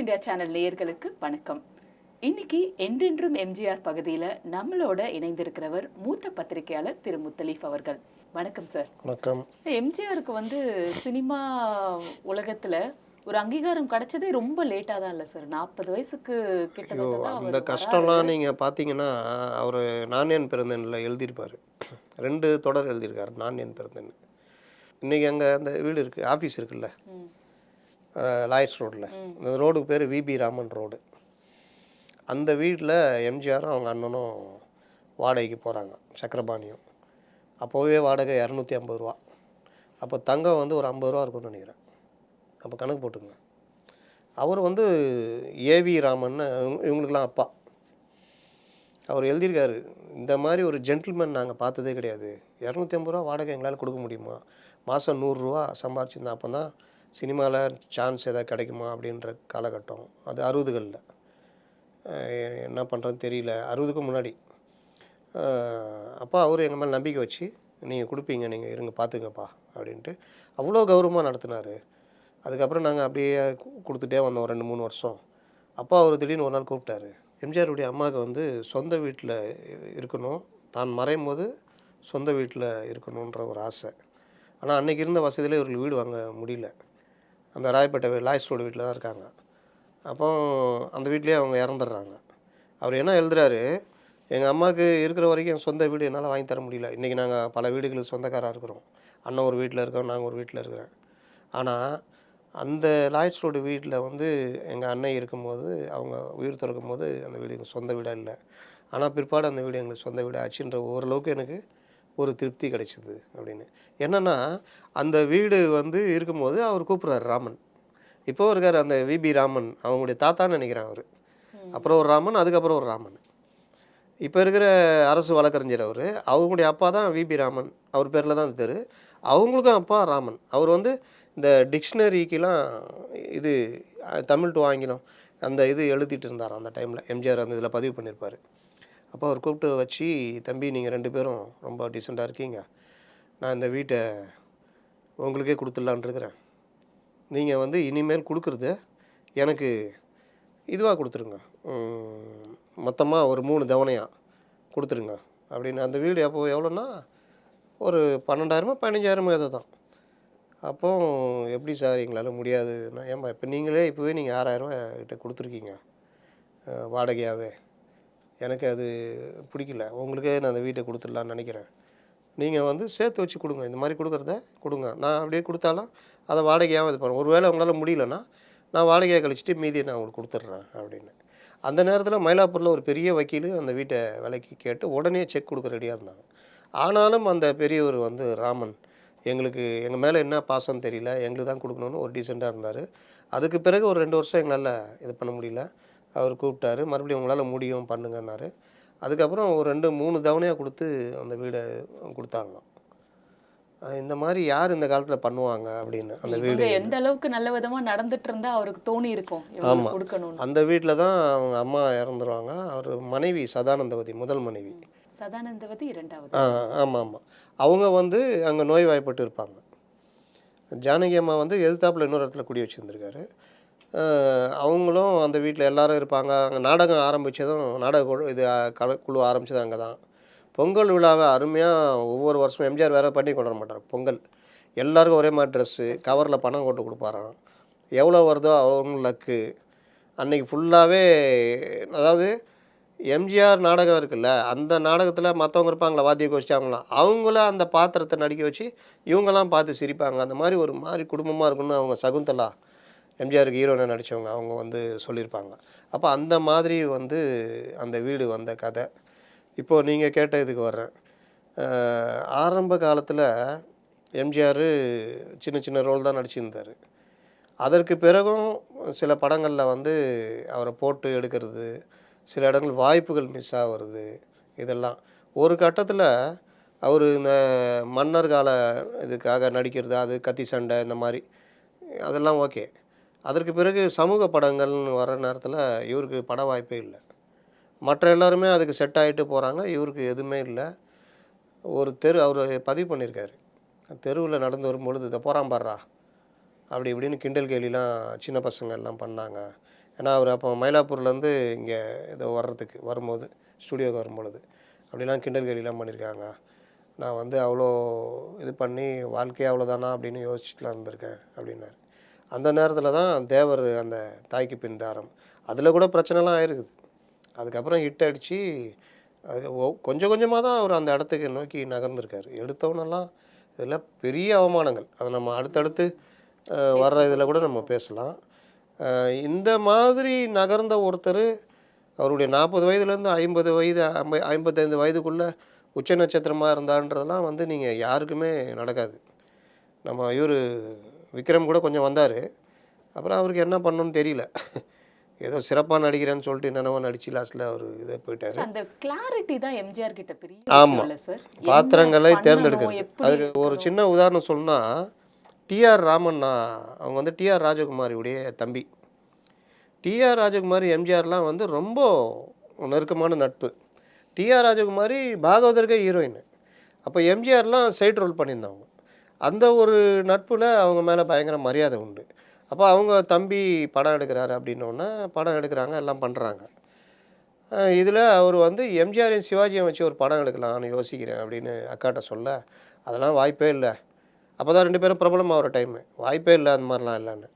India channel நேயர்களுக்கு வணக்கம். இன்னைக்கு என்றென்றும் எம்ஜிஆர் பகுதியில நம்மளோட இணைந்திருக்கிறவர் மூத்த பத்திரிகையாளர் திரு முத்தலீஃப் அவர்கள். வணக்கம் சார். வணக்கம். எம்ஜிஆருக்கு வந்து சினிமா உலகத்துல ஒரு அங்கீகாரம் கிடைச்சதே ரொம்ப லேட்டா தான் இல்ல சார். நாற்பது வயசுக்கு கிட்ட ஐயோ தான் அந்த கஷ்டம்லாம் நீங்கள் பார்த்தீங்கன்னா அவர் நான் என் பிறந்தனில் எழுதியிருப்பார். ரெண்டு தொடர் எழுதியிருக்காரு நான் என் பிறந்தன் இன்றைக்கி அங்கே அந்த வீடு இருக்குது ஆஃபீஸ் இருக்குல்ல. லாயர்ஸ் ரோட்டில் அந்த ரோடுக்கு பேர் விபி ராமன் ரோடு. அந்த வீட்டில் எம்ஜிஆரும் அவங்க அண்ணனும் வாடகைக்கு போகிறாங்க சக்கரபாணியும். அப்போவே வாடகை இரநூத்தி ஐம்பது ரூபா. அப்போ தங்கம் வந்து ஒரு ஐம்பது ரூபா இருக்கும்னு நினைக்கிறேன். அப்போ கணக்கு போட்டுங்க அவர் வந்து ஏவி ராமன் இவங்களுக்கெல்லாம் அப்பா. அவர் எழுதியிருக்காரு இந்த மாதிரி ஒரு ஜென்டில்மேன் நாங்கள் பார்த்ததே கிடையாது. இரநூத்தி ஐம்பது ரூபா வாடகை எங்களால் கொடுக்க முடியுமா? மாதம் நூறுரூவா சம்பாரிச்சிருந்தா அப்போ தான் சினிமாவில் சான்ஸ் எதாவது கிடைக்குமா அப்படின்ற காலகட்டம். அது அறுபதுகளில். என்ன பண்ணுறதுன்னு தெரியல. அறுபதுக்கு முன்னாடி. அப்பா அவர் எங்கள் மேலே நம்பிக்கை வச்சு நீங்கள் கொடுப்பீங்க நீங்கள் இருங்க பார்த்துங்கப்பா அப்படின்ட்டு அவ்வளோ கௌரவமாக நடத்தினார். அதுக்கப்புறம் நாங்கள் அப்படியே கொடுத்துட்டே வந்தோம் ரெண்டு மூணு வருஷம். அப்பா அவர் திடீர்னு ஒரு நாள் கூப்பிட்டாரு. எம்ஜிஆருடைய அம்மாவுக்கு வந்து சொந்த வீட்டில் இருக்கணும். தான் மறையும் போது சொந்த வீட்டில் இருக்கணுன்ற ஒரு ஆசை. ஆனால் அன்றைக்கி இருந்த வசதியில் இவர்கள் வீடு வாங்க முடியல. அந்த ராயப்பேட்டை லாய்ஸ் ரோடு வீட்டில் தான் இருக்காங்க. அப்போ அந்த வீட்லேயே அவங்க இறந்துடுறாங்க. அவர் என்ன எழுதுறாரு எங்கள் அம்மாவுக்கு இருக்கிற வரைக்கும் என் சொந்த வீடு என்னால் வாங்கி தர முடியல. இன்றைக்கி நாங்கள் பல வீடுகளுக்கு சொந்தக்காராக இருக்கிறோம். அண்ணன் ஒரு வீட்டில் இருக்கோம் நாங்கள் ஒரு வீட்டில் இருக்கிறேன் ஆனால் அந்த லாய்ட்ஸ் ரோடு வீட்டில் வந்து எங்கள் அண்ணன் இருக்கும்போது அவங்க உயிர் திறக்கும் போது அந்த வீடு எங்கள் சொந்த வீடாக இல்லை. ஆனால் பிற்பாடு அந்த வீடு எங்களுக்கு சொந்த வீடு ஆச்சுன்ற ஓரளவுக்கு எனக்கு ஒரு திருப்தி கிடைச்சிது அப்படின்னு. என்னென்னா அந்த வீடு வந்து இருக்கும்போது அவர் கூப்பிட்றாரு ராமன். இப்போ இருக்கார் அந்த விபி ராமன். அவங்களுடைய தாத்தான்னு நினைக்கிறேன் அவர். அப்புறம் ஒரு ராமன் அதுக்கப்புறம் ஒரு ராமன். இப்போ இருக்கிற அரசு வழக்கறிஞர் அவர் அவங்களுடைய அப்பா தான் விபி ராமன். அவர் பேரில் தான் தெரு அவங்களுக்கும் அப்பா ராமன். அவர் வந்து இந்த டிக்ஷனரிக்கெலாம் இது தமிழ் டு ஆங்கிலம் அந்த இது எழுதிட்டு இருந்தார் அந்த டைமில். எம்ஜிஆர் அந்த இதில் பதிவு பண்ணியிருப்பார். அப்போ அவர் கூப்பிட்டு வச்சு தம்பி நீங்கள் ரெண்டு பேரும் ரொம்ப டீசெண்டாக இருக்கீங்க. நான் இந்த வீட்டை உங்களுக்கே கொடுத்துடலான்ருக்கிறேன் நீங்கள் வந்து இனிமேல் கொடுக்குறது எனக்கு இதுவாக கொடுத்துருங்க. மொத்தமாக ஒரு மூணு தவணையாக கொடுத்துருங்க. அப்படின்னு அந்த வீடு அப்போ எவ்வளோன்னா ஒரு பன்னெண்டாயிரமோ பதினஞ்சாயிரமோ ஏதோ தான். அப்போ எப்படி சார் எங்களால் முடியாதுன்னா ஏன்பா இப்போ நீங்களே இப்போவே நீங்கள் ஆறாயிரரூவா கிட்ட கொடுத்துருக்கீங்க வாடகையாகவே எனக்கு அது பிடிக்கல. உங்களுக்கே நான் அந்த வீட்டை கொடுத்துடலான்னு நினைக்கிறேன். நீங்கள் வந்து சேர்த்து வச்சு கொடுங்க. இந்த மாதிரி கொடுக்குறத கொடுங்க. நான் அப்படியே கொடுத்தாலும் அதை வாடகையாகவும் இது பண்ணுறேன் ஒருவேளை உங்களால் முடியலன்னா நான் வாடகையை கழிச்சிட்டு மீதியை நான் உங்களுக்கு கொடுத்துட்றேன் அப்படின்னு. அந்த நேரத்தில் மயிலாப்பூரில் ஒரு பெரிய வக்கீல் அந்த வீட்டை விலைக்கு கேட்டு உடனே செக் கொடுக்க ரெடியாக இருந்தாங்க. ஆனாலும் அந்த பெரியவர் வந்து ராமன் எங்களுக்கு எங்கள் மேலே என்ன பாசம் தெரியல. எங்களுக்கு தான் கொடுக்கணும்னு ஒரு டீசெண்டாக இருந்தார். அதுக்கு பிறகு ஒரு ரெண்டு வருஷம் எங்களால் இது பண்ண முடியல. அவர் கூப்பிட்டாரு. மறுபடியும் உங்களால் முடியும் பண்ணுங்கன்னாரு. அதுக்கப்புறம் ஒரு ரெண்டு மூணு தவணையாக கொடுத்து அந்த வீடை கொடுத்தாங்களாம். இந்த மாதிரி யார் இந்த காலத்தில் பண்ணுவாங்க அப்படின்னு அந்த வீடு எந்த அளவுக்கு நல்ல விதமா நடந்துட்டு இருந்தா அவருக்கு தோணி இருக்கும். இவங்களுக்கு கொடுக்கணும்னு. அந்த வீட்டில் தான் அவங்க அம்மா இறந்துருவாங்க. அவர் மனைவி சதானந்தவதி முதல் மனைவி. சதானந்தவதி இரண்டாவது. ஆ ஆமாம் ஆமாம் அவங்க வந்து அங்கே நோய்வாய்ப்பட்டு இருப்பாங்க. ஜானகி அம்மா வந்து எதிர்த்தாப்புல இன்னொரு இடத்துல குடி வச்சுருந்துருக்காரு. அவங்களும் அந்த வீட்டில் எல்லோரும் இருப்பாங்க. அங்கே நாடகம் ஆரம்பித்ததும் நாடக குழு இது கலை குழு ஆரம்பித்தது அங்கே தான். பொங்கல் விழாவை அருமையாக ஒவ்வொரு வருஷமும் எம்ஜிஆர் வேறு பண்ணி கொண்டு வர மாட்டார். பொங்கல். எல்லாருக்கும் ஒரே மாதிரி ட்ரெஸ்ஸு கவரில் பணம் போட்டு கொடுப்பாராம். எவ்வளோ வருதோ அவங்க லக்கு. அன்னைக்கு ஃபுல்லாகவே அதாவது எம்ஜிஆர் நாடகம் இருக்குல்ல அந்த நாடகத்தில் மற்றவங்க இருப்பாங்களா வாத்திய கோஷ்டி அவங்களாம் அவங்கள அந்த பாத்திரத்தை நடிக்க வச்சு இவங்கெல்லாம் பார்த்து சிரிப்பாங்க. அந்த மாதிரி ஒரு மாதிரி குடும்பமாக இருக்குன்னு அவங்க சகுந்தலா எம்ஜிஆருக்கு ஹீரோனை நடித்தவங்க அவங்க வந்து சொல்லியிருப்பாங்க. அப்போ அந்த மாதிரி வந்து அந்த வீடு வந்த கதை. இப்போது நீங்கள் கேட்ட இதுக்கு வர்றேன். ஆரம்ப காலத்தில் எம்ஜிஆர் சின்ன சின்ன ரோல் தான் நடிச்சிருந்தார். அதற்கு பிறகும் சில படங்களில் வந்து அவரை போட்டு எடுக்கிறது சில இடங்கள் வாய்ப்புகள் மிஸ் ஆகிறது இதெல்லாம். ஒரு கட்டத்தில் அவர் இந்த மன்னர் கால இதுக்காக நடிக்கிறது அது கத்தி சண்டை இந்த மாதிரி. அதெல்லாம் ஓகே அதற்கு பிறகு சமூக படங்கள்னு வர நேரத்தில் இவருக்கு பட வாய்ப்பே இல்லை. மற்ற எல்லாருமே அதுக்கு செட் ஆகிட்டு போகிறாங்க இவருக்கு எதுவுமே இல்லை. ஒரு தெரு அவர் பதிவு பண்ணியிருக்காரு தெருவில் நடந்து வரும்பொழுது இதை போகிறான் பாடுறா அப்படி இப்படின்னு கிண்டல் கேலிலாம் சின்ன பசங்க எல்லாம் பண்ணாங்க. ஏன்னா அவர் அப்போ மயிலாப்பூர்லேருந்து இங்கே இதை வர்றதுக்கு வரும்போது ஸ்டுடியோக்கு வரும்பொழுது அப்படிலாம் கிண்டல் கேலிலாம் பண்ணியிருக்காங்க நான் வந்து அவ்வளோ இது பண்ணி வாழ்க்கையே அவ்வளோதானா அப்படின்னு யோசிச்சுட்டுலாம் இருந்திருக்கேன் அப்படின்னாரு. அந்த நேரத்தில் தான் தேவர் அந்த தாய்க்கு பின் தாரம். அதில் கூட பிரச்சனைலாம் ஆயிருக்குது. அதுக்கப்புறம் ஹிட் அடித்து அது கொஞ்சம் கொஞ்சமாக தான் அவர் அந்த இடத்துக்கு நோக்கி நகர்ந்திருக்காரு. எடுத்தவனெல்லாம் இதெல்லாம் பெரிய அவமானங்கள். அதை நம்ம அடுத்தடுத்து வர்ற இதில் கூட நம்ம பேசலாம். இந்த மாதிரி நகர்ந்த ஒருத்தர் அவருடைய நாற்பது வயதுலேருந்து ஐம்பது வயது ஐம்ப ஐம்பத்தைந்து வயதுக்குள்ளே உச்ச நட்சத்திரமாக இருந்தான்றதெல்லாம் வந்து நீங்கள் யாருக்குமே நடக்காது. நம்ம இவர் விக்ரம் கூட கொஞ்சம் வந்தார். அப்புறம் அவருக்கு என்ன பண்ணணும்னு தெரியல. ஏதோ சிறப்பாக நடிக்கிறேன்னு சொல்லிட்டு என்னென்னவோ நடிச்சு லாஸ்ட்டில் அவர் இதை போயிட்டார். அந்த கிளாரிட்டி தான் எம்ஜிஆர் கிட்ட பெரிய ஆமா. விஷயம் இல்ல சார் பாத்திரங்களை தேர்ந்தெடுக்கிறது. அதுக்கு ஒரு? சின்ன உதாரணம் சொன்னால் டிஆர் ராமண்ணா அவங்க வந்து டிஆர் ராஜகுமாரியுடைய தம்பி. டிஆர் ராஜகுமாரி எம்ஜிஆர்லாம் வந்து ரொம்ப நெருக்கமான நட்பு. டிஆர் ராஜகுமாரி பாகவதர்கே ஹீரோயின் அப்போ எம்ஜிஆர்லாம் சைட் ரோல் பண்ணியிருந்தாங்க அந்த ஒரு நட்பில் அவங்க மேலே பயங்கர மரியாதை உண்டு. அப்போ அவங்க தம்பி படம் எடுக்கிறாரு அப்படின்னோடனே படம் எடுக்கிறாங்க எல்லாம் பண்ணுறாங்க இதில் அவர் வந்து எம்ஜிஆரையும் சிவாஜியை வச்சு ஒரு படம் எடுக்கலாம்னு யோசிக்கிறேன் அப்படின்னு அக்காட்ட சொல்ல அதெல்லாம் வாய்ப்பே இல்லை. அப்போ தான் ரெண்டு பேரும் பிரபலமாகிற டைமு வாய்ப்பே இல்லை அந்த மாதிரிலாம் இல்லைன்னு.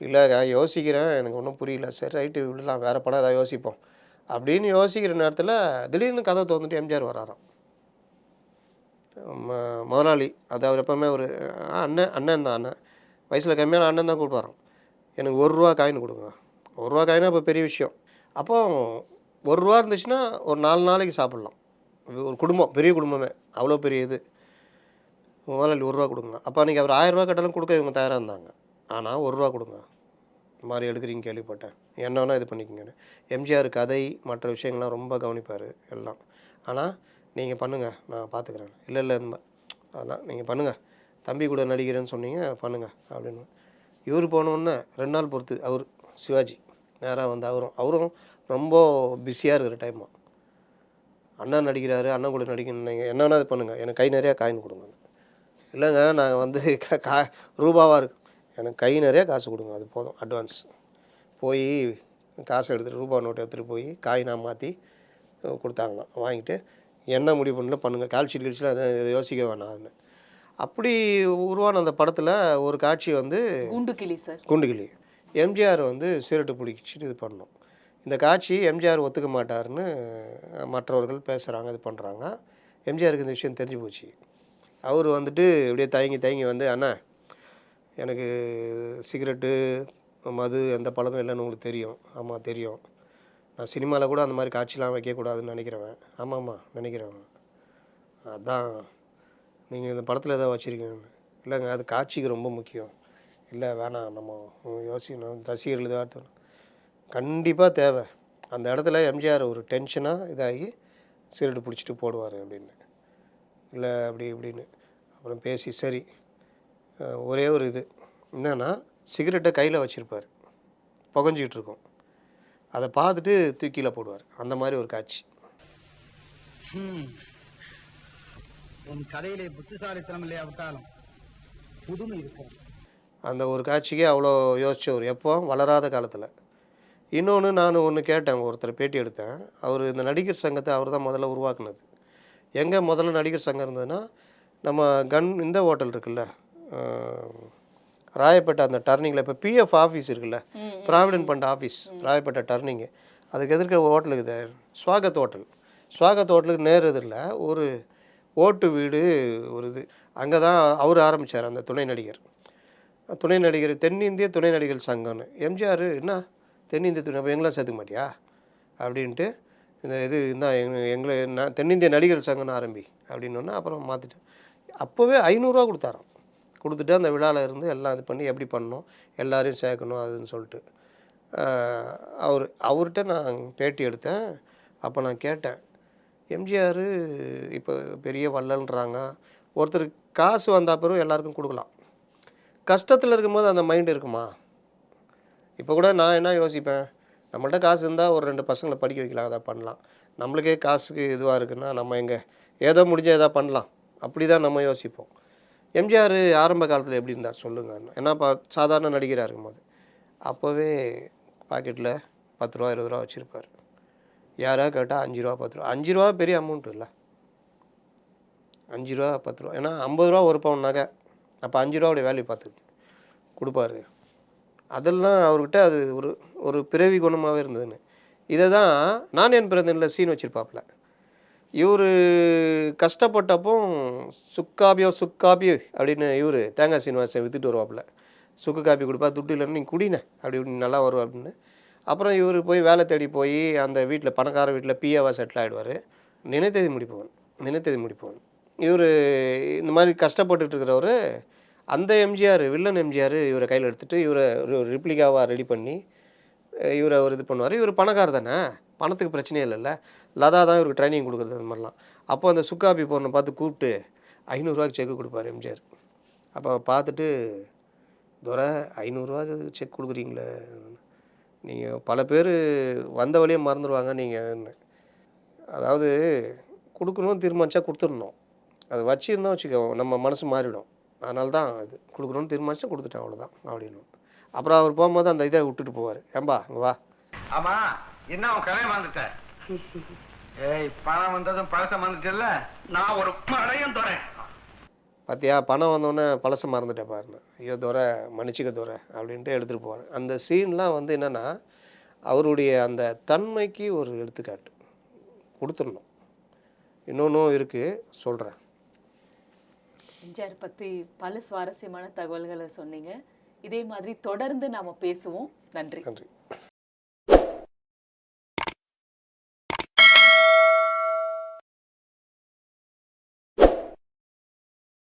இல்லை நான் யோசிக்கிறேன் எனக்கு ஒன்றும் புரியல. சரி ரைட்டு விடலாம் வேறு படம் ஏதாவது யோசிப்போம். அப்படின்னு யோசிக்கிற நேரத்தில் திடீர்னு கதை திறந்துட்டு எம்ஜிஆர் வராராம். முதலாளி அது அவர் எப்போவுமே ஒரு "ஆ, அண்ணன் அண்ணன் தான் அண்ணன். வயசில் கம்மியான அண்ணன் தான் கூப்பிடுவாராம். எனக்கு ஒரு ரூபா காயின் கொடுங்க. ஒரு ரூபா காயினா இப்போ பெரிய விஷயம். அப்போ ஒரு ரூபா இருந்துச்சுன்னா ஒரு நாலு நாளைக்கு சாப்பிட்லாம். ஒரு குடும்பம் பெரிய குடும்பமே அவ்வளோ பெரிய இது. முதலாளி ஒரு ரூபா கொடுங்க. அப்போ அன்றைக்கி அவர் ஆயிரரூபா கட்டலாம் கொடுக்க இவங்க தயாராக இருந்தாங்க. ஆனால் ஒரு ரூபா கொடுங்க. இந்த மாதிரி எடுக்கிறீங்க கேள்விப்பட்டேன். என்ன வேணால் இது பண்ணிக்கோங்கன்னு. எம்ஜிஆர் கதை மற்ற விஷயங்கள்லாம் ரொம்ப கவனிப்பார் எல்லாம். ஆனால் நீங்கள் பண்ணுங்கள் நான் பார்த்துக்குறேன் இல்லை இல்லை இந்த மாதிரி அதெல்லாம் நீங்கள் பண்ணுங்கள் தம்பி கூட நடிக்கிறேன்னு சொன்னீங்க பண்ணுங்கள் அப்படின்னு. இவர் போனோன்னே ரெண்டு நாள் பொறுத்து அவர் சிவாஜி நேராக வந்து அவரும் அவரும் ரொம்ப பிஸியாக இருக்கிற டைமா அண்ணன் நடிக்கிறாரு அண்ணன் கூட நடிக்கணும் நீங்கள் என்ன வேணா இது பண்ணுங்கள் எனக்கு கை நிறையா காயின் கொடுங்க. இல்லைங்க நான் வந்து கா- ரூபாவாக இருக்கு. எனக்கு கை நிறையா காசு கொடுங்க அது போதும் அட்வான்ஸ் போய் காசு எடுத்துகிட்டு ரூபா நோட்டு எடுத்துகிட்டு போய் காயினாக மாற்றி கொடுத்தாங்களாம் வாங்கிட்டு என்ன முடிவு பண்ணல பண்ணுங்கள் கால்ஷீட் கழிச்சுலாம் அதை யோசிக்க வேணாம்னு அப்படி உருவான அந்த படத்தில் ஒரு காட்சி வந்து குண்டு கிளி சார். குண்டுகிளி எம்ஜிஆர் வந்து சிரட்டு பிடிச்சிட்டு இது பண்ணோம். இந்த காட்சி எம்ஜிஆர் ஒத்துக்க மாட்டாருன்னு மற்றவர்கள் பேசுகிறாங்க இது பண்ணுறாங்க எம்ஜிஆருக்கு இந்த விஷயம் தெரிஞ்சு போச்சு. அவர் வந்துட்டு இப்படியே தயங்கி தயங்கி வந்து அண்ணா எனக்கு சிகரெட்டு மது எந்த பழக்கம் இல்லைன்னு உங்களுக்கு தெரியும். ஆமாம் தெரியும். நான் சினிமாவில் கூட அந்த மாதிரி காட்சிலாம் வைக்கக்கூடாதுன்னு நினைக்கிறவன். ஆமாம்மா நினைக்கிறவன். அதான். நீங்கள் இந்த படத்தில் எதாவது வச்சுருக்கீங்க இல்லைங்க அது காட்சிக்கு ரொம்ப முக்கியம். இல்லை வேணாம் நம்ம யோசிக்கணும். ரசிகர்கள் இதாக கண்டிப்பாக தேவை. அந்த இடத்துல எம்ஜிஆர் ஒரு டென்ஷனாக இதாகி சிகரெட்டு பிடிச்சிட்டு போடுவார் அப்படின்னு. இல்லை அப்படி இப்படின்னு. அப்புறம் பேசி சரி. ஒரே ஒரு இது. என்னென்னா சிகரெட்டை கையில் வச்சுருப்பார். புகஞ்சிக்கிட்டு இருக்கும். அதை பார்த்துட்டு தூக்கில போடுவார். அந்த மாதிரி ஒரு காட்சி. உன் கதையிலே புத்திசாலித்தனம் இல்லையாவிட்டாலும் புதுமை இருக்கிறது அந்த ஒரு காட்சிக்கே அவ்வளோ யோசிச்சவர் எப்போ வளராத காலத்தில். இன்னொன்று நான் ஒன்று கேட்டேன் ஒருத்தர் பேட்டி எடுத்தேன். அவர் இந்த நடிகர் சங்கத்தை அவர் தான் முதல்ல உருவாக்குனது. எங்கே முதல்ல நடிகர் சங்கம் இருந்ததுன்னா நம்ம கன் இந்த ஹோட்டல் இருக்குல்ல ராயப்பேட்டை அந்த டர்னிங்கில் இப்போ பிஎஃப் ஆஃபீஸ் இருக்குல்ல ப்ராவிடன்ட் ஃபண்ட் ஆஃபீஸ் ராயப்பேட்டை டர்னிங்கு அதுக்கு எதிர்க்க ஹோட்டல் இருக்குது ஸ்வாகத் ஹோட்டல். ஸ்வாகத் ஹோட்டலுக்கு நேர் எதிரில் ஒரு ஓட்டு வீடு ஒரு இது. அங்கே தான் அவர் ஆரம்பித்தார் அந்த துணை நடிகர். துணை நடிகர் தென்னிந்திய துணை நடிகர் சங்கம்னு. எம்ஜிஆர் என்ன? தென்னிந்திய துணை அப்போ எங்களாம் சேர்த்துக்க மாட்டியா? அப்படின்ட்டு இந்த இது என்ன எங்க எங்களை நான் தென்னிந்திய நடிகர் சங்கம்னு ஆரம்பி அப்படின்னோடனே அப்புறம் மாற்றிட்டேன் அப்போவே ஐநூறுரூவா கொடுத்தாராம். கொடுத்துட்டு அந்த விழாவில் இருந்து எல்லாம் இது பண்ணி எப்படி பண்ணணும் எல்லாரையும் சேர்க்கணும் அதுன்னு சொல்லிட்டு. அவர் அவர்கிட்ட நான் பேட்டி எடுத்தேன். அப்போ நான் கேட்டேன் எம்ஜிஆர் இப்போ பெரிய வள்ளல்ன்றாங்க. ஒருத்தர் காசு வந்தால் பிறகு எல்லாருக்கும் கொடுக்கலாம். கஷ்டத்தில் இருக்கும்போது அந்த மைண்ட் இருக்குமா? இப்போ கூட நான் என்ன யோசிப்பேன்? நம்மள்ட்ட காசு இருந்தால் ஒரு ரெண்டு பசங்களை படிக்க வைக்கலாம் அதை பண்ணலாம். நம்மளுக்கே காசுக்கு இதுவாக இருக்குன்னா நம்ம எங்கே ஏதோ முடிஞ்ச எதாவது பண்ணலாம். அப்படி தான் நம்ம யோசிப்போம். எம்ஜிஆர் ஆரம்ப காலத்தில் எப்படி இருந்தார் சொல்லுங்க ஏன்னா பா சாதாரண நடிகராக இருக்கும்போது. அப்போவே பாக்கெட்டில் பத்து ரூபா இருபது ரூபா வச்சுருப்பார். யாராவது கேட்டால் அஞ்சு ரூபா பத்து ரூபா. அஞ்சு ரூபா பெரிய அமௌண்ட் இல்லை. அஞ்சு ரூபா பத்து ரூபா. ஏன்னா ஐம்பது ரூபா ஒரு பவுன் நகை. அப்போ அஞ்சு ரூபாவுடைய வேல்யூ பார்த்து கொடுப்பாரு. அதெல்லாம் அவர்கிட்ட அது ஒரு ஒரு பிறவி குணமாகவே இருந்ததுன்னு. இதை தான் நான் என் பிறந்தனில் சீன் வச்சுருப்பாப்புல. இவர் கஷ்டப்பட்டப்போ சுக்காபியோ சுக்காபியோ அப்படின்னு இவர் தேங்காய் சீனிவாசன் வித்துட்டு வருவாப்புல. சுக்கு காப்பி கொடுப்பா துட்டு இல்லைன்னு நீ குடினே அப்படி இப்படி நல்லா வரும் அப்படின்னு. அப்புறம் இவர் போய் வேலை தேடி போய் அந்த வீட்டில் பணக்கார வீட்டில் பிஏவாக செட்டில் ஆகிடுவார் நினைத்தது முடிப்பவன் நினைத்தது முடிப்பவன். இவர் இந்த மாதிரி கஷ்டப்பட்டுட்டு இருக்கிறவர் அந்த எம்ஜிஆர் வில்லன் எம்ஜிஆர் இவரை கையில் எடுத்துகிட்டு இவரை ஒரு ரிப்ளிகாவாக ரெடி பண்ணி இவரை அவர் இது பண்ணுவார். இவர் பணக்காரர் தானே? பணத்துக்கு பிரச்சனையே இல்லைல்ல. லதா தான் இவருக்கு ட்ரைனிங் கொடுக்குறது அந்த மாதிரிலாம். அப்போ அந்த சுக்காபி பொண்ணை பார்த்து கூப்பிட்டு ஐநூறுரூவாக்கு செக் கொடுப்பார் எம்ஜிஆர். அப்போ பார்த்துட்டு துரை ஐநூறுரூவாக்கு செக் கொடுக்குறீங்களே. நீங்கள் பல பேர் வந்த வழியே மறந்துடுவாங்க நீங்கள் அதாவது கொடுக்கணும்னு தீர்மானிச்சா கொடுத்துடணும். அது வச்சுருந்தோம் வச்சுக்கோ நம்ம மனசு மாறிடும். அதனால தான் இது கொடுக்கணும்னு தீர்மானிச்சா கொடுத்துட்டேன் அவ்வளோதான் அப்படின்னு. அப்புறம் அவர் போகும்போது அந்த இதை விட்டுட்டு போவார். ஏம்பா வா. ஆமாம் என்ன அவன் கதையை மறந்துட்ட? ஏய் பணம் வந்ததும் பழசம் வந்துட்டல நான் ஒரு மடையும் தரேன் பார்த்தியா பணம் வந்தோடனே பழசை மறந்துட்டேன் பாருங்க ஐயோ துரை மன்னிச்சிக்க துரை அப்படின்ட்டு எடுத்துகிட்டு போவார் அந்த சீன்லாம் வந்து என்னென்னா அவருடைய அந்த தன்மைக்கு ஒரு எடுத்துக்காட்டு. கொடுத்துடணும். இன்னொன்றும் இருக்குது சொல்கிறேன் எம்ஜிஆர் பத்தி பல சுவாரஸ்யமான தகவல்களை சொன்னீங்க. இதே மாதிரி தொடர்ந்து நாம பேசுவோம். நன்றி. நன்றி.